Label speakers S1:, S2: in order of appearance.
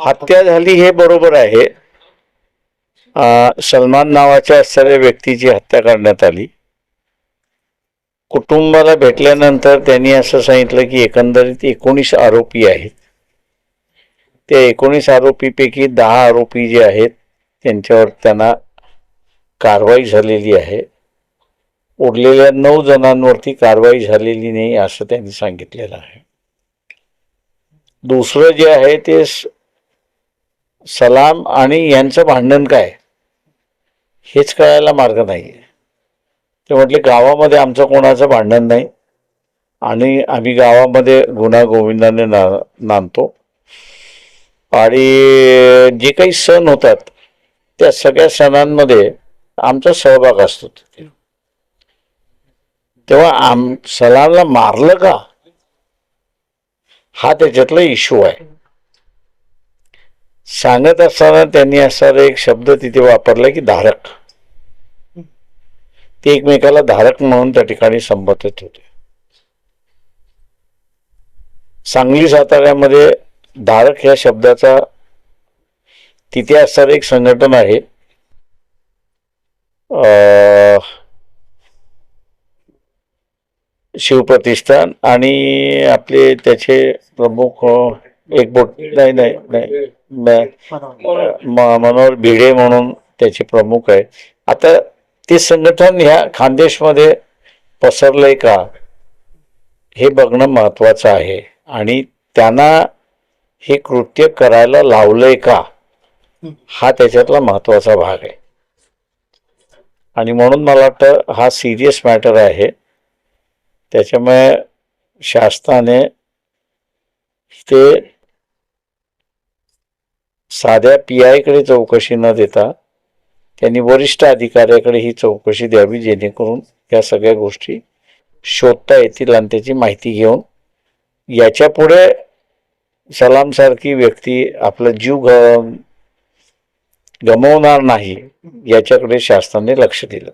S1: हत्या झाली हे बरोबर आहे. सलमान नावाच्या असणाऱ्या व्यक्तीची हत्या करण्यात आली. कुटुंबाला भेटल्यानंतर त्यांनी असं सांगितलं की एकंदरीत एकोणीस आरोपी आहेत. त्या एकोणीस आरोपीपैकी दहा आरोपी जे आहेत त्यांच्यावर त्यांना कारवाई झालेली आहे. उरलेल्या नऊ जणांवरती कारवाई झालेली नाही असं त्यांनी सांगितलेलं आहे. दुसरं जे आहे ते सलाम आणि यांचं भांडण काय? हेच कळायला मार्ग नाही. ते म्हटले गावामध्ये आमचं कोणाचं भांडण नाही. आणि आम्ही गावामध्ये गुन्हा गोविंदाने ना नांदतो. आणि जे काही सण होतात त्या सगळ्या सणांमध्ये आमचा सहभाग असतो. तेव्हा आम सलामला मारलं का? हा त्याच्यातला इश्यू आहे. सांगत असताना त्यांनी असणारा एक शब्द तिथे वापरला की धारक. ते एकमेकाला धारक म्हणून त्या ठिकाणी संबोधित होते. सांगली साताऱ्यामध्ये धारक या शब्दाचा तिथे असणारं एक संघटन आहे. शिवप्रतिष्ठान आणि आपले त्याचे प्रमुख एक बोट. नाही नाही नाही. मनोहर भिडे म्हणून त्याचे प्रमुख आहे आता ते संघटन ह्या खानदेशमध्ये पसरलंय का? हे बघणं महत्वाचं आहे. आणि त्यांना हे कृत्य करायला लावलंय का? हा त्याच्यातला महत्त्वाचा भाग आहे. आणि म्हणून मला वाटतं हा सिरियस मॅटर आहे. त्याच्यामुळे शासनाने ते साध्या पी आयकडे चौकशी न देता त्यांनी वरिष्ठ अधिकाऱ्याकडे ही चौकशी द्यावी जेणेकरून या सगळ्या गोष्टी शोधता येतील आणि त्याची माहिती घेऊन याच्यापुढे सलामसारखी व्यक्ती आपला जीव ग गमवणार नाही याच्याकडे शासनाने लक्ष दिलं.